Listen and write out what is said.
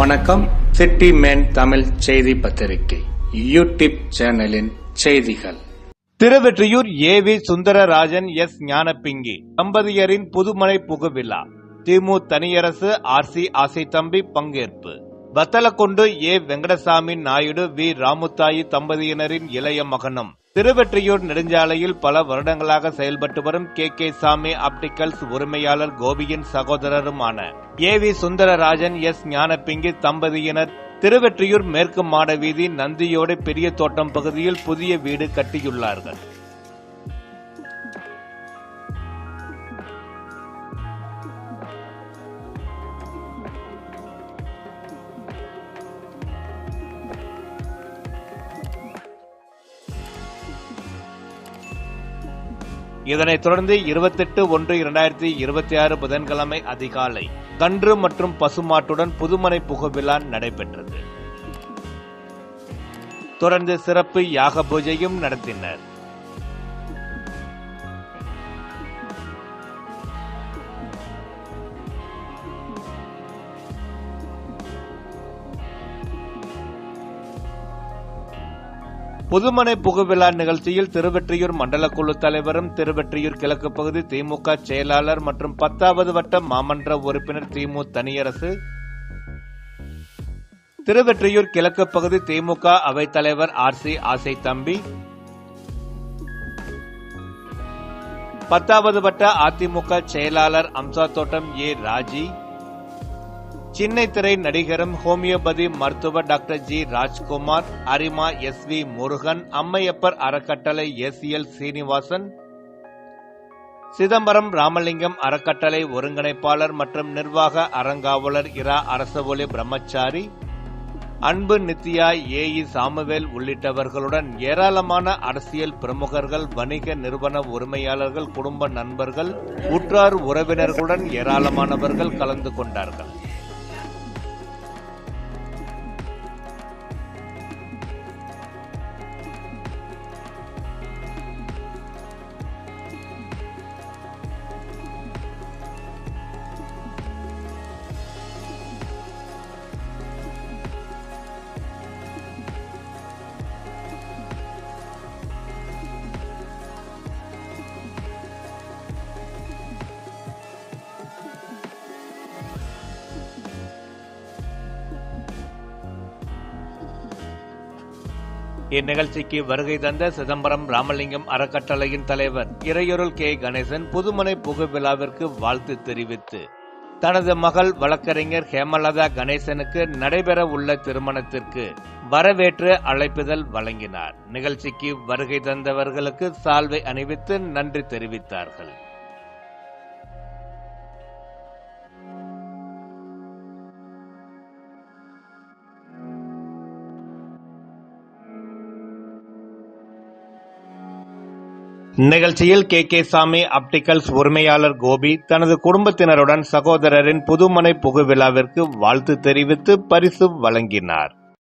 வணக்கம். City man Tamil செய்தி பத்திரிகை. யூடியூப் சேனலின் செய்திகள். Tiruvottiyur A V Sundararajan S Gnanapinki. தம்பதியரின் புதுமனை புகுவிழா திமு தனியரசு ஆர் சி ஆசை தம்பி பங்கேற்பு. Vathalakundu A Venkatasamy Naidu V. ராமுத்தாயி தம்பதியினரின் இளைய மகனும். திருவெற்றியூர் நெடுஞ்சாலையில் பல வருடங்களாக செயல்பட்டு வரும் கே. கே. சாமி ஆப்டிகல்ஸ் உரிமையாளர் கோபியின் சகோதரருமான A. V. Sundararajan S. Gnanapingi தம்பதியினர் திருவெற்றியூர் மேற்கு மாட வீதி நந்தியோடு பெரிய தோட்டம் பகுதியில் புதிய வீடு கட்டியுள்ளார்கள். இதனைத் தொடர்ந்து இருபத்தெட்டு ஒன்று இரண்டாயிரத்தி இருபத்தி ஆறு புதன்கிழமை அதிகாலை கன்று மற்றும் பசுமாட்டுடன் புதுமனை புகவிழா நடைபெற்றது. தொடர்ந்து சிறப்பு யாக பூஜையும் நடத்தினர். புதுமனை புகுவிழா நிகழ்ச்சியில் திருவெற்றியூர் மண்டல குழு தலைவரும் திருவெற்றியூர் கிழக்கு பகுதி திமுக செயலாளர் மற்றும் பத்தாவது வட்ட மாமன்ற உறுப்பினர் திமு தனியரசு திருவெற்றியூர் கிழக்கு பகுதி திமுக அவைத்தலைவர் ஆர் சி ஆசை தம்பி பத்தாவது வட்ட அதிமுக செயலாளர் அம்சா தோட்டம் ஏ ராஜி சின்னை திரை நடிகரும் ஹோமியோபதி மருத்துவர் doctor G Rajkumar Arima S we Murugan Ammaiyappar அறக்கட்டளை எஸ் எல் சீனிவாசன் சிதம்பரம் ராமலிங்கம் அறக்கட்டளை ஒருங்கிணைப்பாளர் மற்றும் நிர்வாக அறங்காவலர் இரா அரசவொலி பிரம்மச்சாரி அன்பு நித்யா ஏ இ சாமுவேல் உள்ளிட்டவர்களுடன் ஏராளமான அரசியல் பிரமுகர்கள் வணிக நிறுவன உரிமையாளர்கள் குடும்ப நண்பர்கள் உற்றார் உறவினர்களுடன் ஏராளமானவர்கள் கலந்து கொண்டார்கள். இந்நிகழ்ச்சிக்கு வருகை தந்த சிதம்பரம் ராமலிங்கம் அறக்கட்டளையின் தலைவர் இறையொருள் கே. கணேசன் புதுமனை புகு விழாவிற்கு வாழ்த்து தெரிவித்து தனது மகள் வழக்கறிஞர் ஹேமலதா கணேசனுக்கு நடைபெற உள்ள திருமணத்திற்கு வரவேற்று அழைப்புதல் வழங்கினார். நிகழ்ச்சிக்கு வருகை தந்தவர்களுக்கு சால்வை அணிவித்து நன்றி தெரிவித்தார்கள். நிகழ்ச்சியில் கே. கே. சாமி ஆப்டிகல்ஸ் உரிமையாளர் கோபி தனது குடும்பத்தினருடன் சகோதரரின் புதுமனை புகு விழாவிற்கு வாழ்த்து தெரிவித்து பரிசு வழங்கினார்.